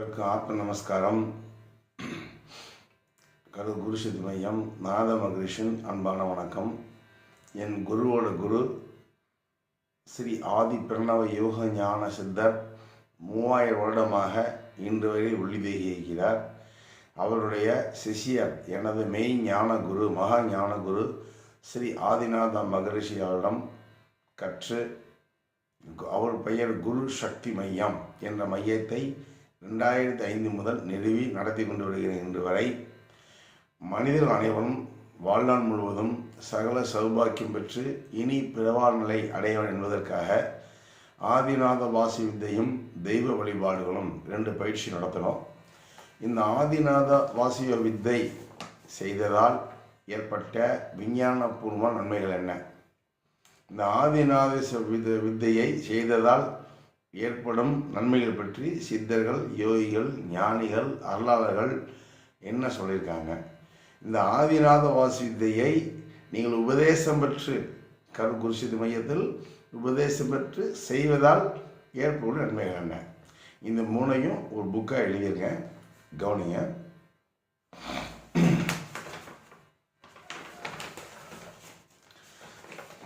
அனைவருக்கும் ஆத்ம நமஸ்காரம். கரு குருஷித் மையம் நாத மகரிஷின் அன்பான வணக்கம். என் குருவோட குரு ஸ்ரீ ஆதி பிரணவ யோக ஞான சித்தர் மூவாயிரம் வருடமாக இன்று வரை ஒளி இருக்கிறார் அவருடைய சிஷியர் எனது மெய் ஞான குரு மகா ஞான குரு ஸ்ரீ ஆதிநாத மகரிஷி அவரிடம் கற்று அவர் பெயர் குரு சக்தி மையம் என்ற மையத்தை ரெண்டாயிரத்தி ஐந்து முதல் நிறுவி நடத்தி கொண்டு வருகிறேன் இன்று வரை மனிதர் அனைவரும் வாழ்நாள் முழுவதும் சகல சௌபாக்கியம் பெற்று இனி பிறவார் நிலை என்பதற்காக ஆதிநாத வாசி வித்தையும் தெய்வ வழிபாடுகளும் ரெண்டு பயிற்சி நடத்தினோம். இந்த ஆதிநாத வாசிய வித்தை செய்ததால் ஏற்பட்ட விஞ்ஞானபூர்வ நன்மைகள் என்ன? இந்த ஆதிநாத வித்தையை செய்ததால் ஏற்படும் நன்மைகள் பற்றி சித்தர்கள் யோகிகள் ஞானிகள் அருளாளர்கள் என்ன சொல்லியிருக்காங்க? இந்த ஆதிநாத வாசி வித்தையை நீங்கள் உபதேசம் பெற்று கரு குருசித்து மையத்தில் உபதேசம் பெற்று செய்வதால் ஏற்படும் நன்மைகள் என்ன? இந்த மூணையும் ஒரு புக்காக எழுதியிருக்கேன். கவனிங்க.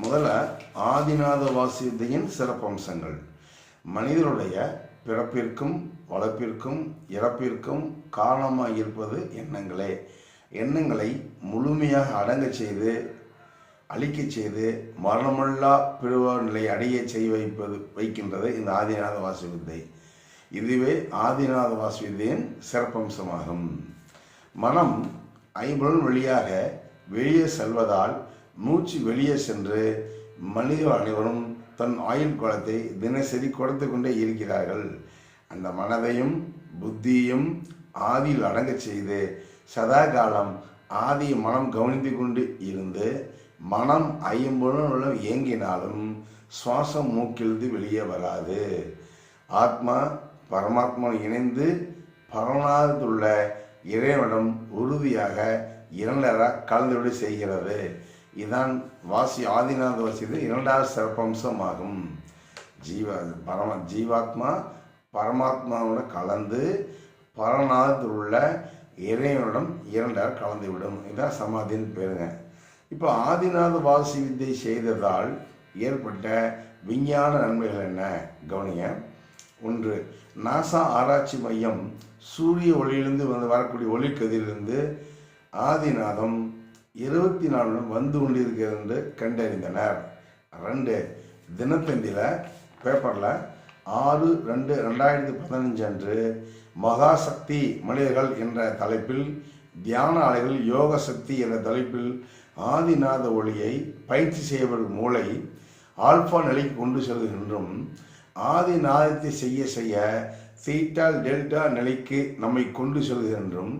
முதல்ல ஆதிநாத வாசியத்தையின் சிறப்பம்சங்கள். மனிதனுடைய பிறப்பிற்கும் வளர்ப்பிற்கும் இறப்பிற்கும் காரணமாக இருப்பது எண்ணங்களே. எண்ணங்களை முழுமையாக அடங்கச் செய்து அழிக்கச் செய்து மரணமல்லா பிறவார் நிலை அடைய செய்ய வைப்பது வைக்கின்றது இந்த ஆதிநாத வாசி வித்தை இதுவே ஆதிநாத வாசி வித்தையின் சிறப்பம்சமாகும். மனம் ஐம்புலன் வழியாக வெளியே செல்வதால் மூச்சு வெளியே சென்று மனித அனைவரும் தன் ஆயுள் குளத்தை தினசரி கொடுத்து கொண்டே இருக்கிறார்கள். அந்த மனதையும் புத்தியும் ஆதியில் அடங்கச் செய்து சதா காலம் ஆதி மனம் கவனித்து கொண்டு இருந்து மனம் ஐம்புலனுடன் இயங்கினாலும் சுவாசம் மூக்கிலிருந்து வெளியே வராது. ஆத்மா பரமாத்மா இணைந்து பரநாதத்துள்ள இறைவனிடம் உறுதியாக இரண்டர கலந்துவிட செய்கிறது. இதான் வாசி ஆதிநாத வாசியது இரண்டாவது சிறப்பம்சமாகும். ஜீவ பரம ஜீவாத்மா பரமாத்மாவோட கலந்து பரநாதத்தில் உள்ள இறைவனிடம் இரண்டார் கலந்து விடும் இதான் சமாதின்னு பேருங்க. இப்போ ஆதிநாத வாசி வித்தை செய்ததால் ஏற்பட்ட விஞ்ஞான நன்மைகள் என்ன? கவனிங்க. ஒன்று நாசா ஆராய்ச்சி மையம் சூரிய ஒளியிலிருந்து வந்து வரக்கூடிய ஒளிக்கதிரிலிருந்து ஆதிநாதம் இருபத்தி நாலு வந்து கொண்டிருக்கிறது என்று கண்டறிந்தனர். ரெண்டு தினத்தந்தியில் பேப்பரில் ஆறு ரெண்டு ரெண்டாயிரத்தி பதினஞ்சு அன்று மகாசக்தி மனிதர்கள் என்ற தலைப்பில் தியான அலைகள் யோக சக்தி என்ற தலைப்பில் ஆதிநாத ஒளியை பயிற்சி செய்யப்படும் மூளை ஆல்பா நிலைக்கு கொண்டு செல்கின்றும். ஆதிநாதத்தை செய்ய செய்ய சீட்டால் டெல்டா நிலைக்கு நம்மை கொண்டு செல்கின்றும்.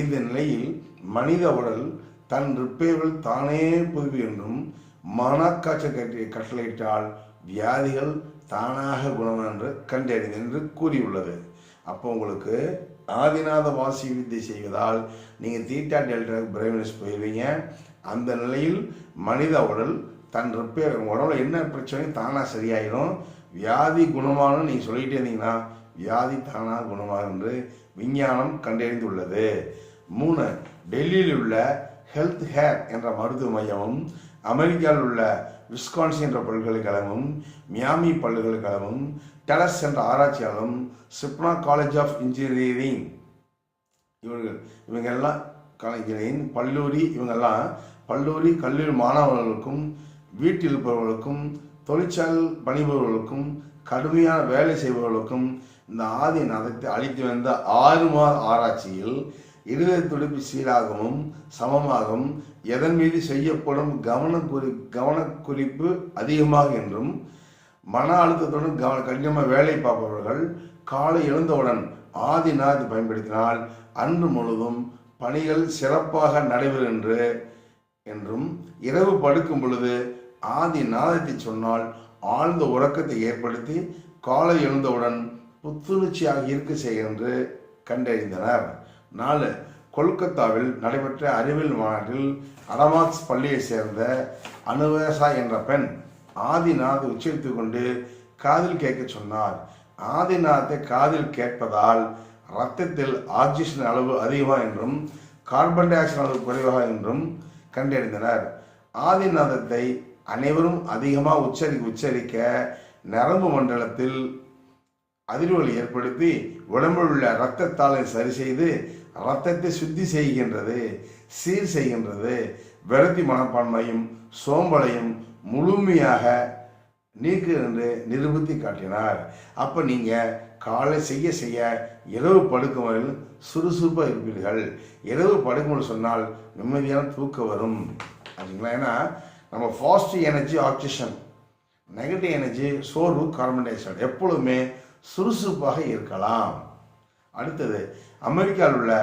இந்த நிலையில் மனித உடல் தன் ரிப்பேவில் தானே புதுவி என்றும் மனக்காய்ச்சல் கட்டி கட்டளையிட்டால் வியாதிகள் தானாக குணம் என்று கண்டறிந்து என்று கூறியுள்ளது. அப்போ உங்களுக்கு ஆதிநாத வாசி வித்தை செய்வதால் நீங்கள் தீட்டா டெல்டா பிரைமினஸ் போயிடுவீங்க அந்த நிலையில் மனித உடல் தன் ரிப்பேர் உடம்புல என்ன பிரச்சனையும் தானாக சரியாயிடும் வியாதி குணமானு நீங்கள் சொல்லிகிட்டே இருந்தீங்கன்னா வியாதி தானாக குணமாகும் என்று விஞ்ஞானம் கண்டறிந்துள்ளது. மூணு டெல்லியில் உள்ள ஹெல்த் ஹேர் என்ற மருத்துவ மையமும் அமெரிக்காவில் உள்ள விஸ்கான்சி என்ற பல்கலைக்கழகமும் மியாமி பல்கலைக்கழகமும் டெலஸ் என்ற ஆராய்ச்சியாளரும் சிப்னா காலேஜ் ஆஃப் இன்ஜினியரிங். இவர்கள் இவங்க எல்லாம் இன்ஜினியரிங் பல்லூரி இவங்கெல்லாம் பல்லூரி கல்லூரி மாணவர்களுக்கும் வீட்டில் இருப்பவர்களுக்கும் தொழிற்சாலை பணிபவர்களுக்கும் கடுமையான வேலை செய்பவர்களுக்கும் இந்த ஆதி நதத்தை அளித்து வந்த ஆறு மாத ஆராய்ச்சியில் இருதய துடிப்பு சீராகவும் சமமாகவும் எதன் மீது செய்யப்படும் கவனக்குறி கவனக்குறிப்பு அதிகமாக என்றும் மன அழுத்தத்துடன் கவன கடினமாக வேலை பார்ப்பவர்கள் காலை எழுந்தவுடன் ஆதிநாத் பயன்படுத்தினால் அன்று முழுதும் பணிகள் சிறப்பாக நடைபெறும் என்று என்றும் இரவு படுக்கும் பொழுது ஆதி நாதத்தை சொன்னால் ஆழ்ந்த உறக்கத்தை ஏற்படுத்தி காலை எழுந்தவுடன் புத்துணர்ச்சியாக இருக்க செய்ய என்று கண்டறிந்தனர். நாலு கொல்கத்தாவில் நடைபெற்ற அறிவியல் மாநாட்டில் அடமாக்ஸ் பள்ளியைச் சேர்ந்த அனுவேசா என்ற பெண் ஆதிநாத் உச்சரித்து கொண்டு காதில் கேட்க சொன்னார். ஆதிநாத்தை காதில் கேட்பதால் இரத்தத்தில் ஆக்சிஜன் அளவு அதிகமாக என்றும் கார்பன் டை ஆக்சைடு அளவு குறைவாக என்றும் கண்டறிந்தனர். ஆதிநாதத்தை அனைவரும் அதிகமாக உச்சரிக்க உச்சரிக்க நரம்பு மண்டலத்தில் அதிர்வுகள் ஏற்படுத்தி உடம்பில் உள்ள இரத்தத்தாளை சரி செய்து ரத்தத்தை சுத்தி செய்கின்றது சீர் செய்கின்றது. விரத்தி மனப்பான்மையும் சோம்பலையும் முழுமையாக நீக்கு என்று நிரூபித்து காட்டினார். அப்போ நீங்கள் காலை செய்ய செய்ய இரவு படுக்கும் வரையில் சுறுசுறுப்பாக இருப்பீர்கள். இரவு படுக்கும்போது சொன்னால் நிம்மதியான தூக்கம் வரும். அப்படிங்களா ஏன்னா நம்ம positive energy oxygen negative energy சோர்வு கார்பன் டை ஆக்சைடு எப்பொழுதுமே சுறுசுறுப்பாக இருக்கலாம். அடுத்தது அமெரிக்காவில் உள்ள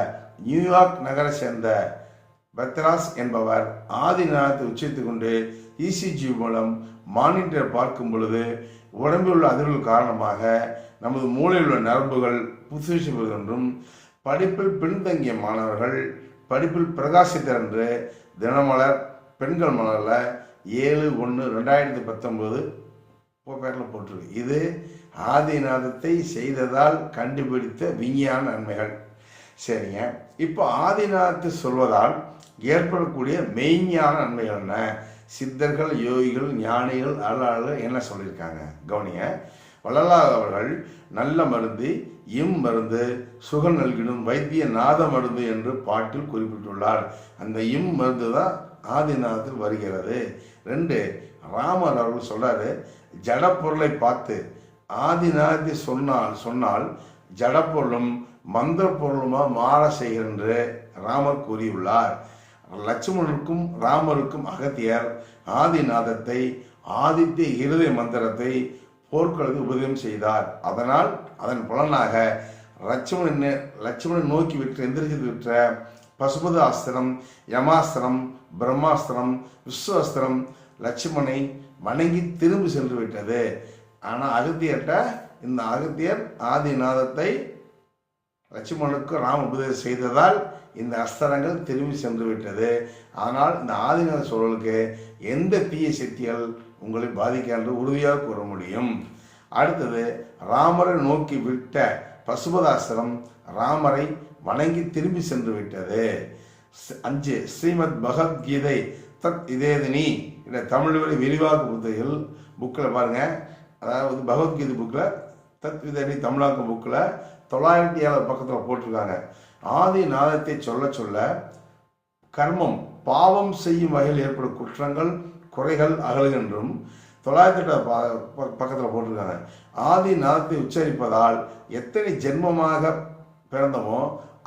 நியூயார்க் நகரை சேர்ந்த பத்ராஸ் என்பவர் ஆதிநாதத்தை உச்சரித்து கொண்டு இசிஜி மூலம் மானிட்டர் பார்க்கும் பொழுது உடம்பில் உள்ள அதிர்வுகள் காரணமாக நமது மூளையில் உள்ள நரம்புகள் புதுசு என்றும் படிப்பில் பின்தங்கிய மாணவர்கள் படிப்பில் பிரகாசித்தர் என்று தினமலர் பெண்கள் மலரில் ஏழு ஒன்று ரெண்டாயிரத்தி பத்தொம்போது பேரில் போட்டிருக்கு. இது ஆதிநாதத்தை செய்ததால் கண்டுபிடித்த விஞ்ஞான நன்மைகள். சரிங்க. இப்போ ஆதிநாதத்தை சொல்வதால் ஏற்படக்கூடிய மெய்ஞான நன்மைகள் என்ன? சித்தர்கள் யோகிகள் ஞானிகள் அருளாளர்கள் என்ன சொல்லியிருக்காங்க? கவனிங்க. வள்ளலார் அவர்கள் நல்ல மருந்து இம் மருந்து சுகம் நல்கிடும் வைத்திய நாத மருந்து என்று பாட்டில் குறிப்பிட்டுள்ளார். அந்த இம் மருந்து தான் ஆதிநாதத்தில் வருகிறது. ரெண்டு ராமர் அவர்கள் சொல்றாரு ஜடப்பொருளை பார்த்து ஆதிநாதத்தை சொன்னால் சொன்னால் ஜடப்பொருளும் மந்திர பொருளுமா மாற செய்கின்ற ராமர் கூறியுள்ளார். லட்சுமணனுக்கும் ராமருக்கும் அகத்தியர் ஆதிநாதத்தை ஆதித்ய இருதய மந்திரத்தை போர்க்களத்தில் உபதேசம் செய்தார். அதனால் அதன் புலனாக லட்சுமணன் லட்சுமணன் நோக்கி விற்ற எந்திரிச்சு விற்ற பசுபத அஸ்திரம் யமாஸ்திரம் பிரம்மாஸ்திரம் விஸ்வாஸ்திரம் லட்சுமணை வணங்கி திரும்பி சென்று விட்டது. ஆனால் அகத்தியர்கிட்ட இந்த அகத்தியர் ஆதிநாதத்தை லட்சுமணனுக்கு ராம உபதேசம் செய்ததால் இந்த அஸ்திரங்கள் திரும்பி சென்று விட்டது ஆனால் இந்த ஆதிநாத சூழலுக்கு எந்த தீய சக்திகள் உங்களை பாதிக்க என்று உறுதியாக கூற முடியும். அடுத்தது ராமரை நோக்கி விட்ட பசுபதாசிரம் ராமரை வணங்கி திரும்பி சென்று விட்டது அஞ்சு ஸ்ரீமத் பகவத்கீதை தத் இதேதினி என்ற தமிழ் வழி விரிவாக்க புத்தகில் புக்கில் பாருங்கள் அதாவது பகவத்கீதை புக்கில் தத் இதனி தமிழாக்க புக்கில் தொள்ளாயிரத்தி ஏழு பக்கத்தில் போட்டிருக்காங்க. ஆதி நாதத்தை சொல்ல சொல்ல கர்மம் பாவம் செய்யும் வகையில் ஏற்படும் குற்றங்கள் குறைகள் அகலுகின்றும் தொள்ளாயிரத்தி எட்டு பக்கத்தில் போட்டிருக்காங்க. ஆதி நாதத்தை உச்சரிப்பதால் எத்தனை ஜென்மமாக பிறந்தமோ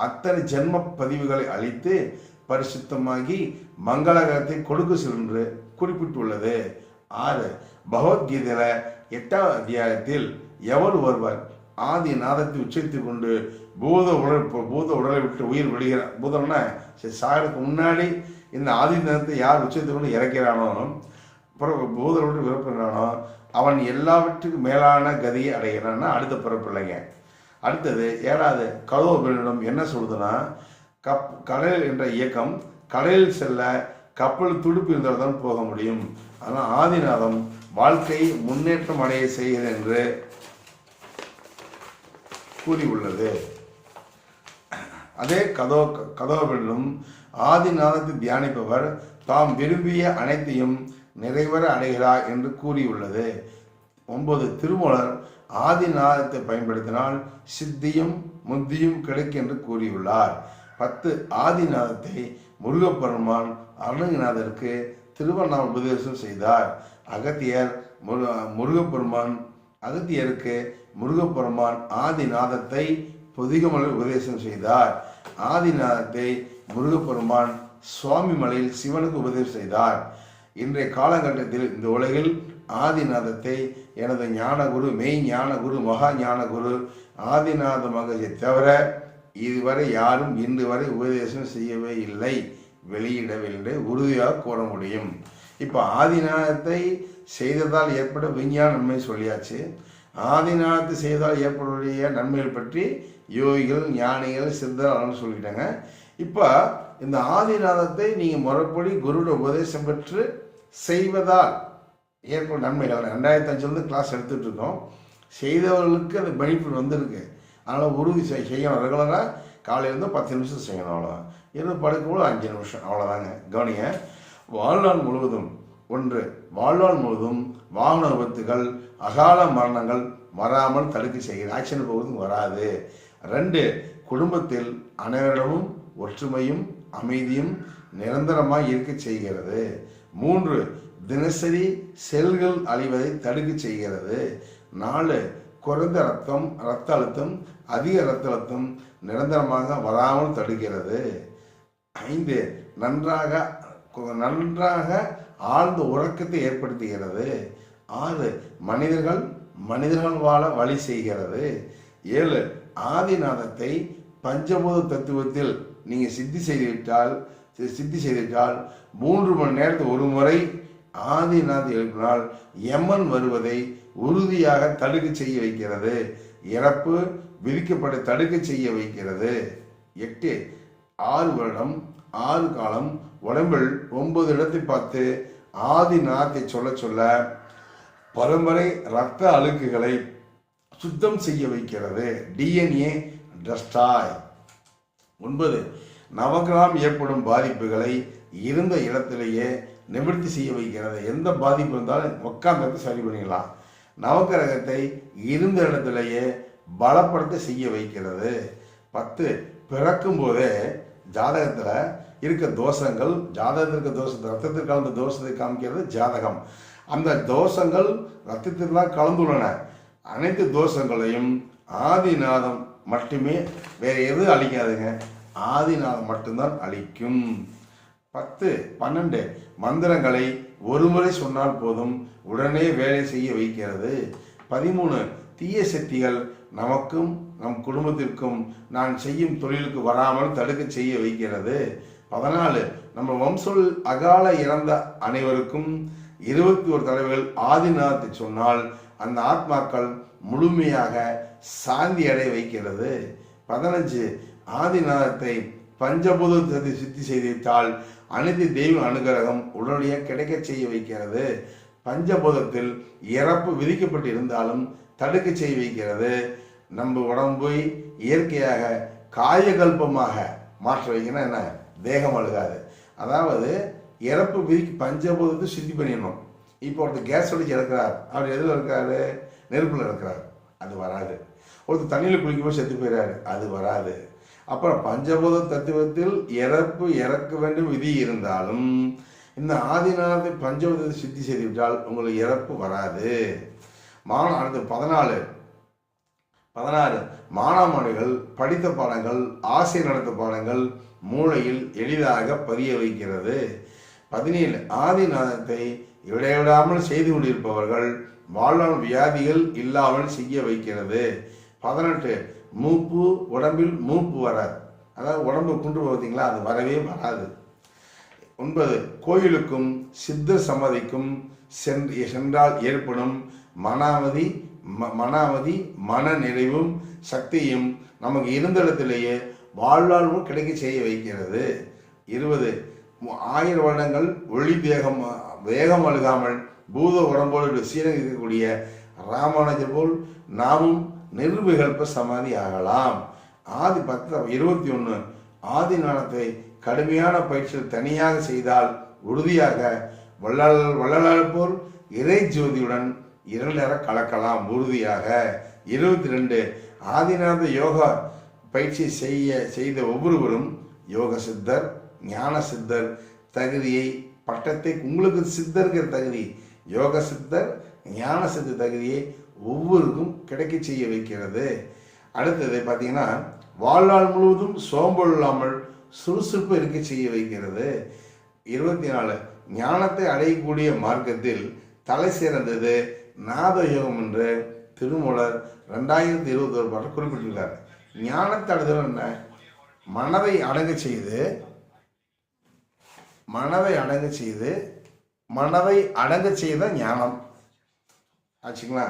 அத்தனை ஜென்ம பதிவுகளை அழித்து பரிசுத்தமாகி மங்களகரத்தை கொடுக்க சென்று குறிப்பிட்டுள்ளது. ஆறு பகவத்கீதையில் எட்டாம் அத்தியாயத்தில் எவர் ஒருவர் ஆதி நாதத்தை உச்சரித்துக் கொண்டு பூத உடல் பூத உடலை விட்டு உயிர் விடுகிறார் பூதம்னா சரி சாகருக்கு முன்னாடி இந்த ஆதி நாதத்தை யார் உச்சரித்து கொண்டு இறக்கிறானோ பிறகு பூத விட்டு விருப்புகிறானோ அவன் எல்லாவற்றுக்கும் மேலான கதியை அடைகிறான்னா அடுத்த பிறப்பில்லைங்க அடுத்தது ஏழாவது பெண்ணிடம் என்ன சொல்லுதுன்னா கப் கடல் என்ற இயக்கம் கடலில் செல்ல கப்பல் துடுப்பு இருந்தால் தான் போக முடியும். ஆனால் ஆதிநாதம் வாழ்க்கை முன்னேற்றம் அடைய செய்கிறது என்று கூறியுள்ளது. அதே கதோ கதோவிலும் ஆதிநாதத்தை தியானிப்பவர் தாம் விரும்பிய அனைத்தையும் நிறைவர அடைகிறார் என்று கூறியுள்ளது. ஒன்பது திருமூலர் ஆதிநாதத்தை பயன்படுத்தினால் சித்தியும் முத்தியும் கிடைக்கும் என்று கூறியுள்ளார். பத்து ஆதிநாதத்தை முருகப்பெருமான் அருணகிநாதருக்கு திருவண்ணாம உபதேசம் செய்தார். அகத்தியர் முரு முருகப்பெருமான் அகத்தியருக்கு முருகப்பெருமான் ஆதிநாதத்தை பொதிகமலை உபதேசம் செய்தார். ஆதிநாதத்தை முருகப்பெருமான் சுவாமி மலையில் சிவனுக்கு உபதேசம் செய்தார். இன்றைய காலகட்டத்தில் இந்த உலகில் ஆதிநாதத்தை எனது ஞானகுரு மெய் ஞானகுரு மகா ஞானகுரு ஆதிநாத மகஜை தவிர இதுவரை யாரும் இன்று வரை உபதேசம் செய்யவே இல்லை. வெளியிடவில்லை. உறுதியாக கூற முடியும். இப்போ ஆதிநாதத்தை செய்ததால் ஏற்பட விஞ்ஞான நன்மை சொல்லியாச்சு. ஆதிநாதத்தை செய்ததால் ஏற்படக்கூடிய நன்மைகள் பற்றி யோகிகள் ஞானிகள் சித்தர்கள் சொல்லிட்டாங்க. இப்போ இந்த ஆதிநாதத்தை நீங்கள் முறைப்படி குருட உபதேசம் பெற்று செய்வதால் ஏற்படும் நன்மைகள். ரெண்டாயிரத்தி அஞ்சுலேருந்து கிளாஸ் எடுத்துகிட்டு இருக்கோம். செய்தவர்களுக்கு அந்த பெனிஃபிட் வந்திருக்கு. அதனால் உறுதி செய் செய்யணும். ரெகுலராக காலையிலேருந்து பத்து நிமிஷம் செய்யணும் அவ்வளோதான் இருந்து படுக்கும்போது அஞ்சு நிமிஷம். அவ்வளோதாங்க கவனிங்க. வாழ்நாள் முழுவதும் ஒன்று வாழ்நாள் முழுவதும் வாகன விபத்துகள் அகால மரணங்கள் வராமல் தடுக்க செய்கிறது ஆக்சிடென்ட் போகிறதுக்கு வராது. ரெண்டு குடும்பத்தில் அனைவரிடமும் ஒற்றுமையும் அமைதியும் நிரந்தரமாக இருக்க செய்கிறது. மூன்று தினசரி செல்கள் அழிவதை தடுக்க செய்கிறது. நாலு குறைந்த ரத்தம் இரத்த அழுத்தம் அதிக இரத்த அழுத்தம் நிரந்தரமாக வராமல் தடுக்கிறது. ஐந்து நன்றாக நன்றாக ஆழ்ந்த உறக்கத்தை ஏற்படுத்துகிறது. ஆறு மனிதர்கள் மனிதர்கள் வாழ வழி செய்கிறது. ஏழு ஆதிநாதத்தை பஞ்சபூத தத்துவத்தில் நீங்கள் சித்தி செய்துவிட்டால் சித்தி செய்துவிட்டால் மூன்று மணி நேரத்துக்கு ஒரு முறை ஆதிநாத் எழுப்பினால் எம்மன் வருவதை உறுதியாக தடுக்க செய்ய வைக்கிறது. இறப்பு விதிக்கப்பட தடுக்க செய்ய வைக்கிறது. எட்டு ஆறு வருடம் ஆறு காலம் உடம்பில் ஒன்பது இடத்தை பார்த்து ஆதி நாத்தை சொல்ல சொல்ல பரம்பரை இரத்த அழுக்குகளை சுத்தம் செய்ய வைக்கிறது. டிஎன்ஏ டஸ்டாய் ஒன்பது நவகிராம் ஏற்படும் பாதிப்புகளை இருந்த இடத்திலேயே நிவர்த்தி செய்ய வைக்கிறது. எந்த பாதிப்பு இருந்தாலும் உட்காந்து சரி பண்ணிக்கலாம் நவக்கிரகத்தை இருந்த இடத்திலேயே பலப்படுத்த செய்ய வைக்கிறது. பத்து பிறக்கும் போதே ஜாதகத்தில் இருக்க தோஷங்கள் ஜாதகத்தில் இருக்க தோஷத்தை ரத்தத்தில் கலந்த தோஷத்தை காமிக்கிறது ஜாதகம். அந்த தோஷங்கள் ரத்தத்தில் தான் கலந்துள்ளன. அனைத்து தோஷங்களையும் ஆதிநாதம் மட்டுமே வேறு எதுவும் அழிக்காதுங்க. ஆதிநாதம் மட்டும்தான் அழிக்கும். பத்து பன்னெண்டு மந்திரங்களை ஒருமுறை சொன்னால் போதும் உடனே வேலை செய்ய வைக்கிறது. பதிமூணு தீய சக்திகள் நமக்கும் நம் குடும்பத்திற்கும் நான் செய்யும் தொழிலுக்கு வராமல் தடுக்க செய்ய வைக்கிறது. பதினாலு நம்ம வம்சொல் அகால இறந்த அனைவருக்கும் இருபத்தி ஒரு தலைவர்கள் ஆதிநாதத்தை சொன்னால் அந்த ஆத்மாக்கள் முழுமையாக சாந்தி அடைய வைக்கிறது. பதினஞ்சு ஆதிநாதத்தை பஞ்சபூதத்தை சித்தி செய்துவிட்டால் அனைத்து தெய்வ அனுகிரகம் உடனடியாக கிடைக்க செய்ய வைக்கிறது. பஞ்சபூதத்தில் இறப்பு விதிக்கப்பட்டு இருந்தாலும் தடுக்க செய்ய வைக்கிறது. நம்ம உடம்பை இயற்கையாக காயகல்பமாக மாற்ற வைக்கணும். என்ன? தேகம் அழுகாது. அதாவது இறப்பு விதிக்கு பஞ்சபூதத்தை சித்தி பண்ணிடணும். இப்போ ஒருத்தர் கேஸ் அடிச்சு இறக்குறார். அவர் எதில் இருக்காரு? நெருப்பில் இருக்கிறார். அது வராது. ஒருத்தர் தண்ணியில் குளிக்கும்போது செத்து போயிடாரு அது வராது. அப்புறம் பஞ்சபூத தத்துவத்தில் இறப்பு இறக்க வேண்டும் விதி இருந்தாலும் இந்த ஆதிநாத பஞ்சபூதத்தை சித்தி செய்துவிட்டால் உங்களுக்கு இறப்பு வராது. மான அடுத்து பதினாலு. பதினாறு. மானாமணிகள் படித்த பாடங்கள் ஆசை நடத்த பாடங்கள் மூளையில் எளிதாக பதிய வைக்கிறது. பதினேழு ஆதிநாதத்தை இடைவிடாமல் செய்து கொண்டிருப்பவர்கள் வாழ்நாள் வியாதிகள் இல்லாமல் செய்ய வைக்கிறது. பதினெட்டு மூப்பு உடம்பில் மூப்பு வராது அதாவது உடம்பு குண்டு பார்த்தீங்களா அது வரவே வராது. ஒன்பது கோயிலுக்கும் சித்த சமதிக்கும் சென்று சென்றால் ஏற்படும் மனாமதி ம- மனாமதி மன நிறைவும் சக்தியும் நமக்கு இருந்த இடத்திலேயே வாழ்வாழ்வும் கிடைக்க செய்ய வைக்கிறது. இருபது ஆயிரம் வருடங்கள் ஒளி வேகம் வேகம் அழுகாமல் பூத உடம்போடு சீரழிக்கக்கூடிய ராமானுஜர் போல் நாமும் நிர்விகல்ப சமாதி ஆகலாம். ஆதி பத்து இருபத்தி ஒன்று ஆதி ஞானத்தை கடுமையான பயிற்சியில் தனியாக செய்தால் உறுதியாக வள்ளல் வள்ளலால் போல் இறை ஜோதியுடன் இரண்டர கலக்கலாம் உறுதியாக. இருபத்தி ரெண்டு ஆதிநாத யோகா பயிற்சி செய்ய செய்த ஒவ்வொருவரும் யோக சித்தர் ஞான சித்தர் தகுதியை பட்டத்தை உங்களுக்கு சித்தருங்கிற தகுதி யோக சித்தர் ஞான சித்த தகுதியை ஒவ்வொருக்கும் கிடைக்க செய்ய வைக்கிறது. அடுத்தது பார்த்தீங்கன்னா வாழ்நாள் முழுவதும் சோம்பல் இல்லாமல் சுறுசுறுப்பு இருக்க செய்ய வைக்கிறது. இருபத்தி நாலு ஞானத்தை அடையக்கூடிய மார்க்கத்தில் தலை சிறந்தது நாத யோகம் என்று திருமூலர் ரெண்டாயிரத்தி இருபத்தி ஒரு பாட்டு குறிப்பிட்டுள்ளார் ஞானத்தை என்ன? மனதை அடங்க செய்து மனதை அடங்க செய்து மனதை அடங்க செய்த ஞானம். ஆச்சுங்களா?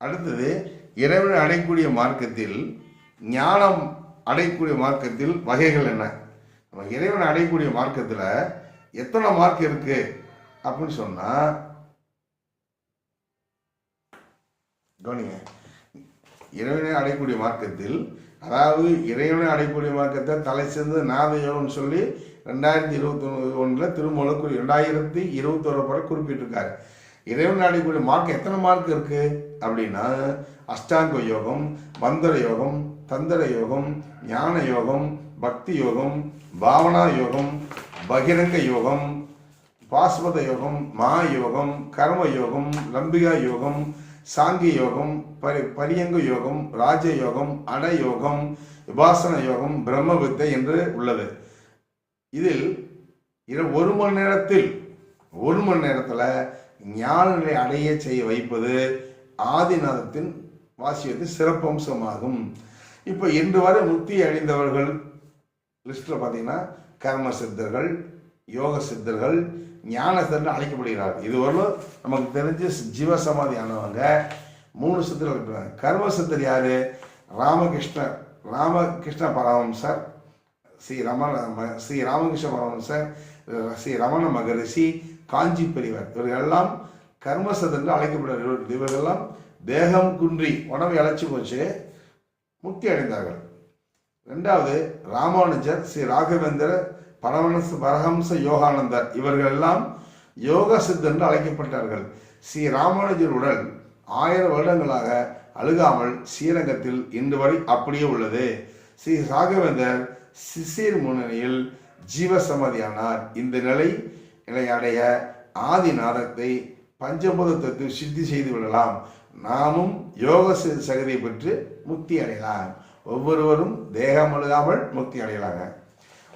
அடுத்தது இறைவனை அடையக்கூடிய மார்க்கத்தில் ஞானம் அடையக்கூடிய மார்க்கத்தில் வகைகள் என்ன? நம்ம இறைவனை அடையக்கூடிய மார்க்கத்தில் எத்தனை மார்க் இருக்கு? அப்படின்னு சொன்னால் கவனிங்க. இறைவனை அடையக்கூடிய மார்க்கத்தில் அதாவது இறைவனை அடையக்கூடிய தலை சேர்ந்து நாத யோகம்னு சொல்லி ரெண்டாயிரத்தி இருபத்தி ஒன்றில் திருமூல குறி ரெண்டாயிரத்தி இருபத்தோரு படம் குறிப்பிட்டிருக்காரு. இறைவன் அடைக்கூடிய மார்க் எத்தனை மார்க் இருக்கு? அப்படின்னா அஷ்டாங்க யோகம் மந்திர யோகம் தந்திர யோகம் ஞான யோகம் பக்தி யோகம் பாவனா யோகம் பகிரங்க யோகம் பாஸ்வத யோகம் மா யோகம் கர்ம யோகம் லம்பிகா யோகம் சாங்கி யோகம் பரி பரியங்க யோகம் ராஜ யோகம் அட யோகம் விபாசன யோகம் பிரம்ம வித்தை என்று உள்ளது. இதில் ஒரு மணி நேரத்தில் ஒரு மணி நேரத்தில் ஞான நிலை அடைய செய்ய வைப்பது ஆதிநாதத்தின் வாசியத்தின் சிறப்பம்சமாகும். இப்போ இன்று வரை முக்தி அடைந்தவர்கள் லிஸ்ட்டில் பார்த்தீங்கன்னா கர்ம சித்தர்கள் யோக சித்தர்கள் ஞானஸ்தர்னு அழைக்கப்படுகிறார். அழைக்கப்படுகிறார்கள் இதுவரையிலும் நமக்கு தெரிஞ்சு ஜீவசமாதி ஆனவங்க மூணு சித்தர் இருக்கிறாங்க. கர்ம சித்தர் யாரு? ராமகிருஷ்ணர் ராமகிருஷ்ண பரமஹம்சர் ஸ்ரீ ரமண ஸ்ரீ ராமகிருஷ்ண பரமஹம்சர் ஸ்ரீ ரமண மகரிஷி காஞ்சி பெரியவர். இவர்களெல்லாம் கர்மசத் என்று அழைக்கப்படுகிறார்கள். இவர்களெல்லாம் தேகம் குன்றி உணவை அழைச்சி போச்சு முக்தி அடைந்தார்கள். ரெண்டாவது ராமானுஜர் ஸ்ரீ ராகவேந்திர பரமனசு பரஹம்ச யோகானந்தர் இவர்கள் எல்லாம் யோக சித்தர் என்று அழைக்கப்பட்டார்கள். ஸ்ரீ ராமானுஜர் உடல் ஆயிரம் வருடங்களாக அழுகாமல் ஸ்ரீரங்கத்தில் இன்று வரை அப்படியே உள்ளது. ஸ்ரீ ராகவேந்தர் சிசிர் முன்னணியில் ஜீவசமாதியானார். இந்த நிலை நிலை அடைய ஆதிநாதத்தை பஞ்சபூதத்தை சித்தி செய்து விடலாம். நாமும் யோக சகதியை பெற்று முக்தி அடையலாம். ஒவ்வொருவரும் தேகம் அழுகாமல் முக்தி அடையலாங்க.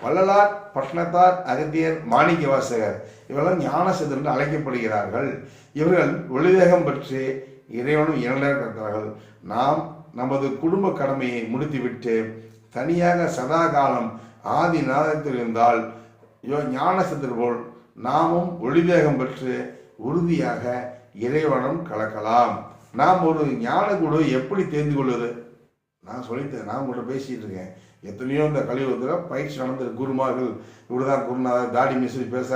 வள்ளலார் பட்னத்தார் அகத்தியர் மாணிக்க வாசகர் இவரெல்லாம் ஞான சித்தர் என்று அழைக்கப்படுகிறார்கள். இவர்கள் ஒளிதேகம் பெற்று இறைவனும் இரண்டர் கற்றார்கள் நாம் நமது குடும்ப கடமையை முடித்துவிட்டு தனியாக சதா காலம் ஆதி நாதத்தில் இருந்தால் யோ ஞான சித்தர் போல் நாமும் ஒளிவேகம் பெற்று உறுதியாக இறைவனம் கலக்கலாம். நாம் ஒரு ஞான குழு எப்படி தெரிந்து கொள்வது? நான் சொல்லித்தேன் நான் உங்கள்கிட்ட பேசிட்டு இருக்கேன். எத்தனையோ இந்த கலியுகத்தில் பயிற்சி நடந்த குருமார்கள் இவ்வளோதான் குருநாதர் தாடி மிஸ் பேச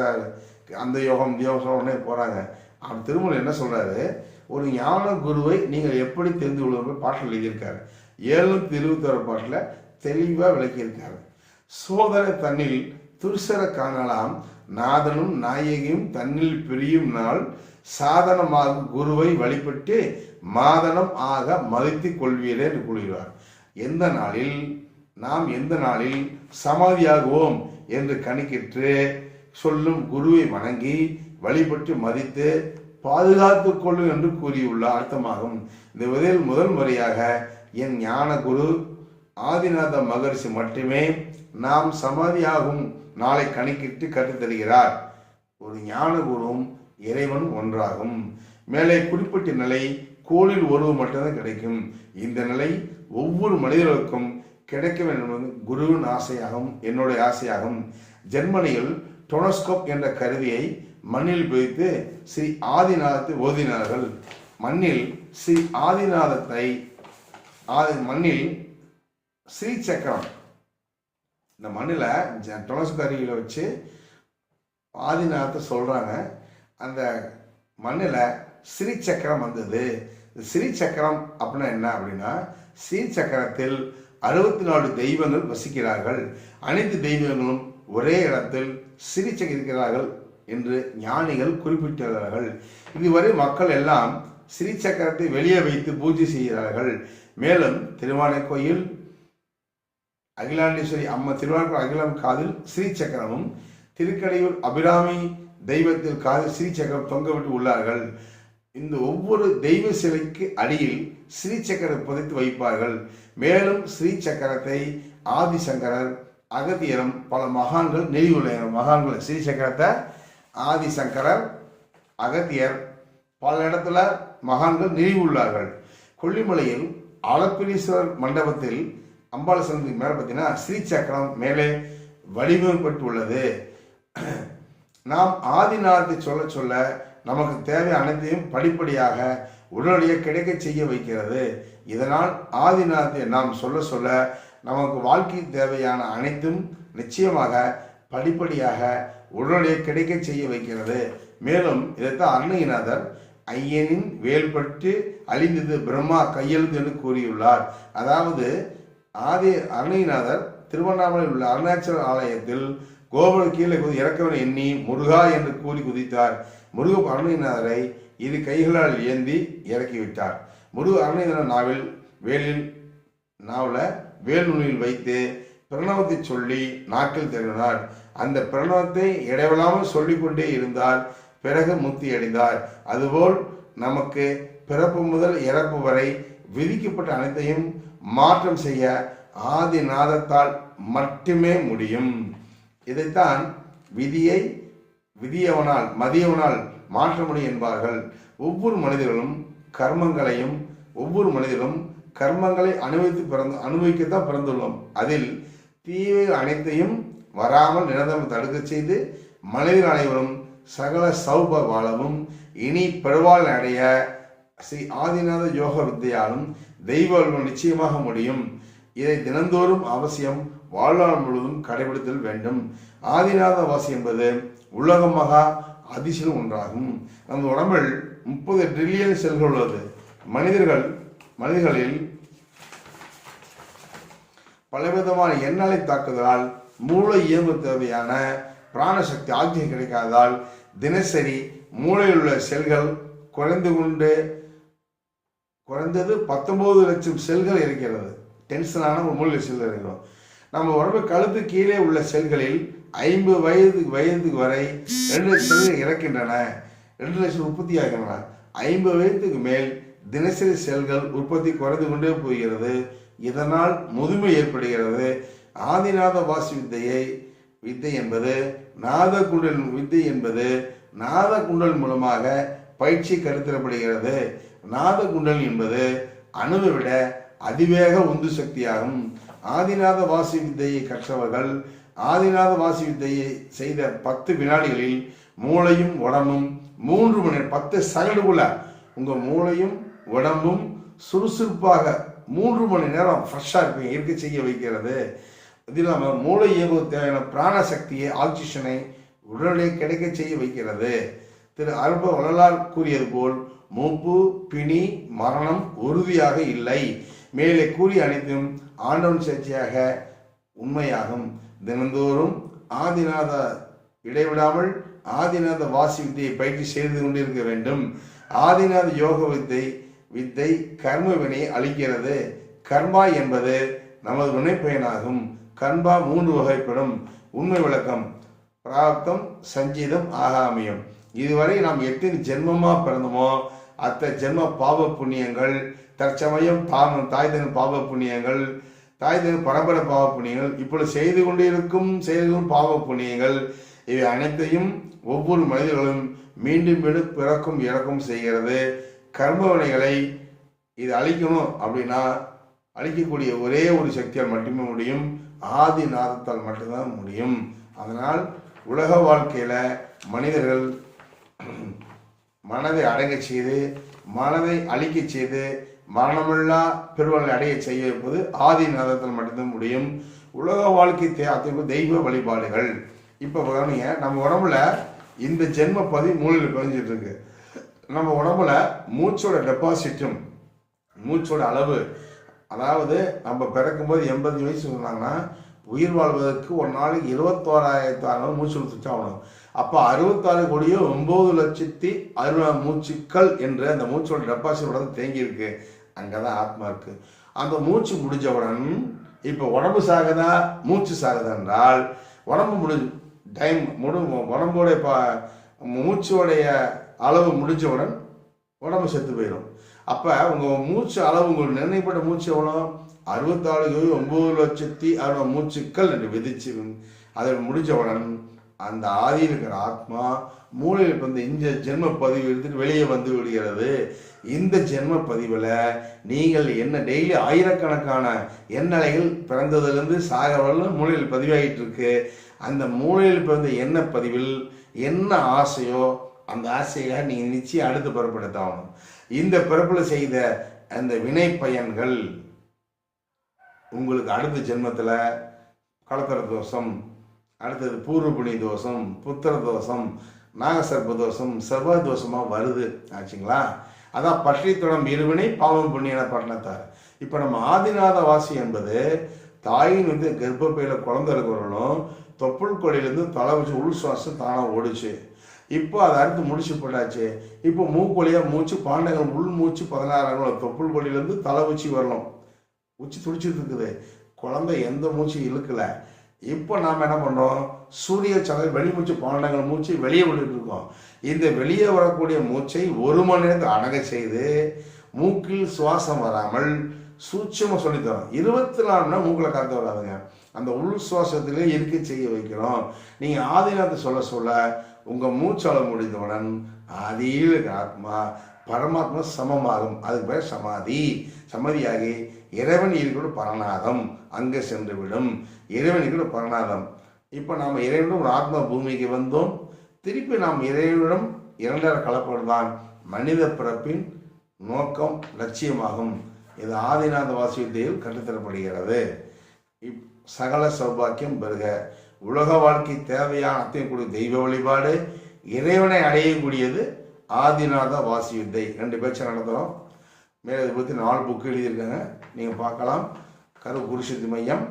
அந்த யோகம் இந்த உடனே போகிறாங்க அவர் திருமணம் என்ன சொல்கிறாரு ஒரு ஞான குருவை நீங்கள் எப்படி தெரிந்து கொள்வீர்கள் பாட்டில் எழுதியிருக்காரு. ஏழுநூத்தி இருபத்தோரு பாட்டில் தெளிவாக விளக்கியிருக்காரு. சோதனை தன்னில் துர்சர காணலாம் நாதனும் நாயகியும் தன்னில் பிரியும் நாள் சாதனமாக குருவை வழிபட்டு மாதனம் ஆக மதித்து கொள்வீரே என்று கூறுகிறார். எந்த நாளில்? நாம் எந்த நாளில் சமாதியாகுவோம் என்று கணக்கிட்டு சொல்லும் குருவை வணங்கி வழிபட்டு மதித்து பாதுகாத்து கொள்ளும் என்று கூறியுள்ள அர்த்தமாகும். இந்த விதையில் முதல் முறையாக என் ஞான குரு ஆதிநாத மகரிஷி மட்டுமே நாம் சமாதியாகும் நாளை கணக்கிட்டு கற்றுத்தருகிறார் ஒரு ஞான குருவும் இறைவன் ஒன்றாகும். மேலே குறிப்பிட்ட நிலை கோளில் ஒருவர் மட்டும்தான் கிடைக்கும். இந்த நிலை ஒவ்வொரு மனிதர்களுக்கும் கிடைக்க வேண்டும் என்பது குருவின் ஆசையாகும் என்னுடைய ஆசையாகும். ஜெர்மனியில் டொனஸ்கோப் என்ற கருவியை மண்ணில் பிடித்து ஸ்ரீ ஆதிநாதத்தை ஓதினார்கள். மண்ணில் ஸ்ரீ ஆதிநாதத்தை ஆதி மண்ணில் ஸ்ரீ சக்கரம். இந்த மண்ணில் டொனோஸ்கோப் அருவியில் வச்சு ஆதிநாதத்தை சொல்கிறாங்க அந்த மண்ணில் ஸ்ரீ சக்கரம் வந்தது. ஸ்ரீ சக்கரம் அப்படின்னா என்ன அப்படின்னா ஸ்ரீ சக்கரத்தில் அறுபத்தி நாலு தெய்வங்கள் வசிக்கிறார்கள். அனைத்து தெய்வங்களும் ஒரே இடத்தில் ஸ்ரீ இருக்கிறார்கள் என்று ஞானிகள் குறிப்பிட்டுள்ளார்கள். இதுவரை மக்கள் எல்லாம் ஸ்ரீ சக்கரத்தை வெளியே வைத்து பூஜை செய்கிறார்கள். மேலும் திருவானைக்கோயில் அகிலாண்டேஸ்வரி அம்மா திருவாரூர் அகிலம் காதில் ஸ்ரீ சக்கரமும் திருக்கடையூர் அபிராமி தெய்வத்தில் காதில் ஸ்ரீ சக்கரம் தொங்கவிட்டு உள்ளார்கள். இந்த ஒவ்வொரு தெய்வ சிலைக்கு அடியில் ஸ்ரீ சக்கரம் புதைத்து வைப்பார்கள். மேலும் ஸ்ரீ சக்கரத்தை ஆதிசங்கரர் அகத்தியரும் பல மகான்கள் நெறிவுள்ள மகான்கள் ஸ்ரீ சக்கரத்தை ஆதிசங்கரர் அகத்தியர் பல இடத்துல மகான்கள் நிறுவியுள்ளார்கள் கொல்லிமலையில் ஆலப்பிரீஸ்வரர் மண்டபத்தில் அம்பாள் சந்தி மேலே பார்த்தீங்கன்னா ஸ்ரீ சக்கரம் மேலே வடிவமைப்பட்டு உள்ளது நாம் ஆதிநாதத்தை சொல்ல சொல்ல நமக்கு தேவை அனைத்தையும் படிப்படியாக உடனடியாக கிடைக்க செய்ய வைக்கிறது. இதனால் ஆதிநாதத்தை நாம் சொல்ல சொல்ல நமக்கு வாழ்க்கை தேவையான அனைத்தும் நிச்சயமாக படிப்படியாக உடனடியாக கிடைக்க செய்ய வைக்கிறது. மேலும் இதைத்தான் அருணகிநாதர் ஐயனின் வேல்பட்டு அழிந்தது பிரம்மா கையெழுத்து என்று கூறியுள்ளார். அதாவது ஆதி அருணைநாதர் திருவண்ணாமலையில் உள்ள அருணாச்சல ஆலயத்தில் கோபுர கீழே குதி இறக்கவனை எண்ணி முருகா என்று கூறி குதித்தார். முருக அருணைநாதரை இரு கைகளால் ஏந்தி இறக்கிவிட்டார். முருக அருணைநாதர் நாவில் வேலில் நாவல வேல் நுனியில் வைத்து பிரணவத்தை சொல்லி நாட்கள் திறனார் அந்த பிரணவத்தை இடைவிடாமல் சொல்லிக்கொண்டே இருந்தால் பிறகு முத்தி அடைந்தார். அதுபோல் நமக்கு பிறப்பு முதல் இறப்பு வரை விதிக்கப்பட்ட அனைத்தையும் மாற்றம் செய்ய ஆதி நாதத்தால் மட்டுமே முடியும். இதைத்தான் விதியை விதியவனால் மதியவனால் மாற்ற முடியும் என்பார்கள். ஒவ்வொரு மனிதர்களும் கர்மங்களையும் ஒவ்வொரு மனிதரும் கர்மங்களை அனுபவித்து பிறந்து அனுபவிக்கத்தான் பிறந்துள்ளோம். அதில் தீவை அனைத்தையும் வராமல் நிரந்தரம் தடுக்க செய்து மனிதர் அனைவரும் சகல சௌப வாழவும் இனி பெருவாள் அடைய ஸ்ரீ ஆதிநாத யோக வித்தையாலும் தெய்வ நிச்சயமாக முடியும். இதை தினந்தோறும் அவசியம் வாழ்நாள் முழுவதும் கடைபிடித்தல் வேண்டும். ஆதிநாத வாசி என்பது உலகமகா அதிசயம் ஒன்றாகும். நமது உடம்பில் முப்பது ட்ரில்லியன் செல்கள் உள்ளது. மனிதர்கள் மனிதர்களில் பலவிதமான எண்ணலை தாக்குதலால் மூளை இயங்கு தேவையான பிராணசக்தி ஆக்சிஜன் கிடைக்காததால் தினசரி மூளையில் உள்ள செல்கள் குறைந்து கொண்டு குறைந்தது பத்தொன்பது லட்சம் செல்கள் இருக்கிறது. டென்ஷனான ஒரு மூளை செல்கள் இருக்கிறோம். நம்ம உடம்பு கழுத்து கீழே உள்ள செல்களில் ஐம்பது வயது வயது வரை ரெண்டு லட்சம் பேர் இறக்கின்றன. ரெண்டு லட்சம் உற்பத்தி ஆகின்றன. ஐம்பது வயதுக்கு மேல் தினசரி செல்கள் உற்பத்தி குறைந்து கொண்டே போகிறது. இதனால் முதுமை ஏற்படுகிறது. ஆதிநாத வாசி வித்தையை வித்தை என்பது நாத குண்டல் வித்தை என்பது நாத குண்டல் மூலமாக பயிற்சி கருத்திடப்படுகிறது நாத குண்டல் என்பது அணுவை விட அதிவேக உந்து சக்தியாகும். ஆதிநாத வாசி வித்தையை கற்றவர்கள் ஆதிநாத வாசி வித்தையை செய்த பத்து வினாடிகளில் மூளையும் உடம்பும் மூன்று மணி நேரம் பத்து செகண்டுக்குள்ள உங்கள் மூளையும் உடம்பும் சுறுசுறுப்பாக மூன்று மணி நேரம் ஃப்ரெஷ்ஷாக இருப்பீங்க இருக்க செய்ய வைக்கிறது. இது இல்லாமல் மூளை இயங்குவதற்கு தேவையான பிராண சக்தியை ஆக்சிஜனை உடனே கிடைக்க செய்ய வைக்கிறது. திரு அல்ப வள்ளலார் கூறியது போல் மூப்பு பிணி மரணம் உறுதியாக இல்லை. மேலே கூறிய அனைத்தும் ஆண்டவன் சேர்ச்சியாக உண்மையாகும். தினந்தோறும் ஆதிநாத இடைவிடாமல் ஆதிநாத வாசி வித்தையை பயிற்சி செய்து கொண்டிருக்க வேண்டும். ஆதிநாத யோக வித்தை வித்தை கர்ம வினை அளிக்கிறது. கர்மா என்பது நமது வினைப்பயனாகும். கர்மா மூன்று வகைப்படும். உண்மை விளக்கம் பிராப்தம் சஞ்சீதம் ஆகாமியம். இதுவரை நாம் எத்தனை ஜென்மமாக பிறந்தோமோ அத்த ஜென்ம பாவ புண்ணியங்கள் தற்சமயம் தாமன் தாய் தன் பாவ புண்ணியங்கள் தாய் தன் பாவ புண்ணியங்கள் இப்பொழுது செய்து கொண்டிருக்கும் செய்து பாவ புண்ணியங்கள். இவை அனைத்தையும் ஒவ்வொரு மனிதர்களும் மீண்டும் மீண்டும் பிறக்கும் இறக்கும் செய்கிறது. கர்மவினைகளை இது அழிக்கணும் அப்படின்னா அழிக்கக்கூடிய ஒரே ஒரு சக்தியால் மட்டுமே முடியும். ஆதி நாதத்தால் மட்டும்தான் முடியும். அதனால் உலக வாழ்க்கையில் மனிதர்கள் மனதை அடங்கச் செய்து மனதை அழிக்கச் செய்து மரணமில்லா பெருவனை அடைய செய்ய வைப்பது ஆதி நேரத்தில் மட்டும்தான் முடியும். உலக வாழ்க்கை தே- தெய்வ வழிபாடுகள். இப்போ கவனிங்க நம்ம உடம்புல இந்த ஜென்ம பதிவு மூலையில் பதிஞ்சிட்டு இருக்கு. நம்ம உடம்புல மூச்சோட டெபாசிட்டும் மூச்சோட அளவு அதாவது நம்ம பிறக்கும்போது எண்பது வயசு சொன்னாங்கன்னா உயிர் வாழ்வதற்கு ஒரு நாளைக்கு இருபத்தோராயிரத்து அறுநூறு மூச்சு கொடுத்துட்டு ஆகணும். அப்போ அறுபத்தாறு கோடியோ ஒம்பது லட்சத்தி அறுபது மூச்சுக்கள் என்ற அந்த மூச்சோட டெபாசிட் உடம்பு தேங்கி இருக்கு அங்கே தான் ஆத்மா இருக்கு. அந்த மூச்சு முடிஞ்சவுடன் இப்போ உடம்பு சாகுதா? மூச்சு சாகுதா என்றால் உடம்பு முடி டைம் முடி உடம்போடைய ப மூச்சோடைய அளவு முடிஞ்சவுடன் உடம்பு செத்து போயிடும் அப்போ உங்கள் மூச்சு அளவு உங்களுக்கு நிர்ணயப்பட்ட மூச்சு எவ்வளோ அறுபத்தாறு ஒம்பது லட்சத்தி அறுபது மூச்சுக்கள் என்று விதிச்சு அதை முடிஞ்சவுடன் அந்த ஆதியில் இருக்கிற ஆத்மா மூளையில் வந்து இந்த ஜென்ம பதிவு எடுத்துட்டு வெளியே வந்து விடுகிறது. இந்த ஜென்ம பதிவில் நீங்கள் என்ன டெய்லி ஆயிரக்கணக்கான எண்ணலைகள் பிறந்ததுலேருந்து சாக வரலும் மூளையில் பதிவாகிட்டு இருக்கு அந்த மூளையில் பிறந்த எண்ண பதிவில் என்ன ஆசையோ அந்த ஆசையை நீங்கள் நிச்சயம் அடுத்து பிறப்படுத்தாகணும் இந்த பிறப்பில் செய்த அந்த வினை பயன்கள் உங்களுக்கு அடுத்த ஜென்மத்தில் கலத்தர தோஷம் அடுத்தது பூர்வ புண்ணிய தோஷம் புத்திர தோஷம் நாகசர்ப தோஷம் செவ்வாய் தோஷமாக வருது. ஆச்சுங்களா? அதான் பற்றித்தொடம் இருவினை பாவம் புண்ணியன பட்டணத்தார். இப்போ நம்ம ஆதிநாத வாசி என்பது தாயின் வந்து கர்ப்பப்பையில் குழந்தை இருக்கிறவங்களும் தொப்புள் கொடியிலேருந்து தலை வச்சு உள் சுவாசம் தானாக ஓடுச்சு. இப்போ அதை அடுத்து முடிச்சு போட்டாச்சு. இப்போ மூக்கொழியாக மூச்சு பாண்டகம் உள் மூச்சு பதினாறாம் தொப்புள் கொடியிலேருந்து தலை வச்சு வரணும். உச்சி துடிச்சிட்டு இருக்குது. குழந்தை எந்த மூச்சும் இழுக்கலை. இப்போ நாம் என்ன பண்ணுறோம் சூரிய சந்திர வெளிமூச்சு பன்னெண்டுங்கள் மூச்சு வெளியே விட்டுட்டு இருக்கோம். இந்த வெளியே வரக்கூடிய மூச்சை ஒரு மணி நேரத்தை அணங்க செய்து மூக்கில் சுவாசம் வராமல் சூட்சமாக சொல்லித்தரோம். இருபத்தி நாலு மணி மூக்கில் காத்து வராதுங்க. அந்த உள் சுவாசத்திலே இருக்க செய்ய வைக்கிறோம். நீங்கள் ஆதிநாத்தை சொல்ல சொல்ல உங்கள் மூச்சால முடிந்தவுடன் ஆதியில் ஆத்மா பரமாத்மா சமமாகும். அதுக்கு பேர் சமாதி. சமாதியாகி இறைவன் இருக்கிற பரநாதம் அங்கே சென்று விடும் இறைவன் இருக்கிற பரநாதம். இப்போ நாம் இறைவனும் ஒரு ஆத்ம பூமிக்கு வந்தோம். திருப்பி நாம் இறைவனிடம் இரண்டர கலப்படுதான் மனித பிறப்பின் நோக்கம் லட்சியமாகும். இது ஆதிநாத வாசியத்தையில் கற்றுத்தரப்படுகிறது இப் சகல சௌபாக்கியம் பெறுக உலக வாழ்க்கை தேவையான அத்தையும் கூடிய தெய்வ வழிபாடு இறைவனை அடையக்கூடியது ஆதிநாத வாசி வித்தை ரெண்டு பேச்சு நடத்துகிறோம் மேலே இதை பற்றி நாலு புக்கு எழுதியிருக்காங்க. நீங்கள் பார்க்கலாம். கரு குருசக்தி மையம்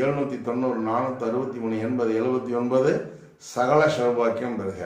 எழுநூற்றி தொண்ணூறு நானூற்றி அறுபத்தி மூணு எண்பது எழுபத்தி ஒன்பது சகல சௌபாக்கியம் பெறுக.